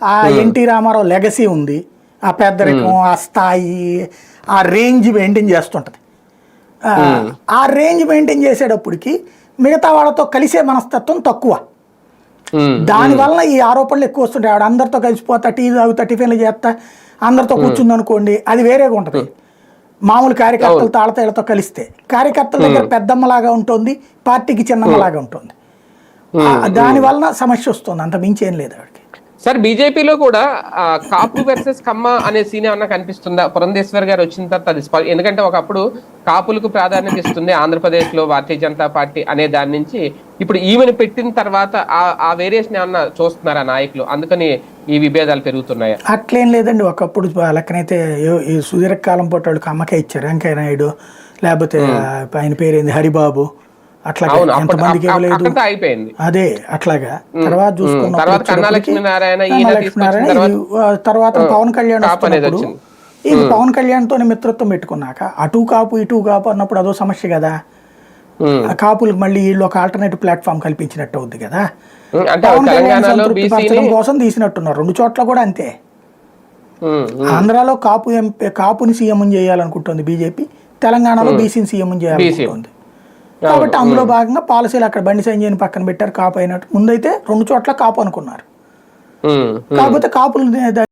ఆ NT Ramarao legacy ఉంది ఆ పెద్దరికం ఆ స్థాయి ఆ రేంజ్ మెయింటైన్ చేస్తుంటది. ఆ, రేంజ్ మెయింటైన్ చేసేటప్పటికి మిగతా వాళ్ళతో కలిసే మనస్తత్వం తక్కువ. ఉమ్, దాని వలన ఈ ఆరోపణలు ఎక్కువ వస్తుంటాయి. ఆవిడ అందరితో కలిసిపోతా టీ తాగుతా టిఫిన్లు చేస్తా అందరితో కూర్చుంది అనుకోండి అది వేరేగా ఉంటుంది. మామూలు కార్యకర్తలు తాళతేళ్ళతో కలిస్తే కార్యకర్తల దగ్గర పెద్దమ్మలాగా ఉంటుంది పార్టీకి చిన్నమ్మలాగా ఉంటుంది. ఆ, దాని వలన సమస్య వస్తుంది. అంత మించి ఏం లేదు ఆవిడకి. సార్ బీజేపీలో కూడా కాపు వర్సెస్ కమ్మ అనే సీన్ ఏమన్నా కనిపిస్తుందా? పురంధేశ్వర్ గారు వచ్చిన తర్వాత అది ఎందుకంటే ఒకప్పుడు కాపులకు ప్రాధాన్యత ఇస్తుంది ఆంధ్రప్రదేశ్లో భారతీయ జనతా పార్టీ అనే దాని నుంచి. ఇప్పుడు ఈమెను పెట్టిన తర్వాత ఆ- ఆ వేరియేషన్ ఏమన్నా చూస్తున్నారా నాయకులు? అందుకని ఈ విభేదాలు పెరుగుతున్నాయా? అట్లేం లేదండి. ఒకప్పుడు లెక్కనైతే సుదీర్ఘకాలం పాటు వాళ్ళకి అమ్మకే ఇచ్చారు. వెంకయ్య నాయుడు లేకపోతే ఆయన పేరేంది? హరిబాబు. అట్లా ఎంతమందికి అయిపోయింది. అదే అట్లాగా. తర్వాత చూసుకున్నప్పుడు తర్వాత పవన్ కళ్యాణ్ ఇది పవన్ కళ్యాణ్ తోని మిత్రత్వం పెట్టుకున్నాక అటు కాపు ఇటు కాపు అన్నప్పుడు అదో సమస్య కదా. కాపులకు మళ్ళీ వీళ్ళు ఒక ఆల్టర్నేటివ్ ప్లాట్ఫామ్ కల్పించినట్టు అవుద్ది కదా. పవన్ కళ్యాణ్ తెలంగాణలో సంతృప్తి బీసీని పరచడం కోసం తీసినట్టున్నారు. రెండు చోట్ల కూడా అంతే. ఆంధ్రాలో కాపు ఎంపీ కాపుని సీఎం చేయాలనుకుంటుంది బీజేపీ తెలంగాణలో బీసీని సీఎం చేయాలనుకుంటుంది. కాబట్టి అందులో భాగంగా పాలసీలు అక్కడ బండి సంజయ్ని పక్కన పెట్టారు కాపు అయినట్టు. ముందైతే రెండు చోట్ల కాపు అనుకున్నారు. కాకపోతే కాపులు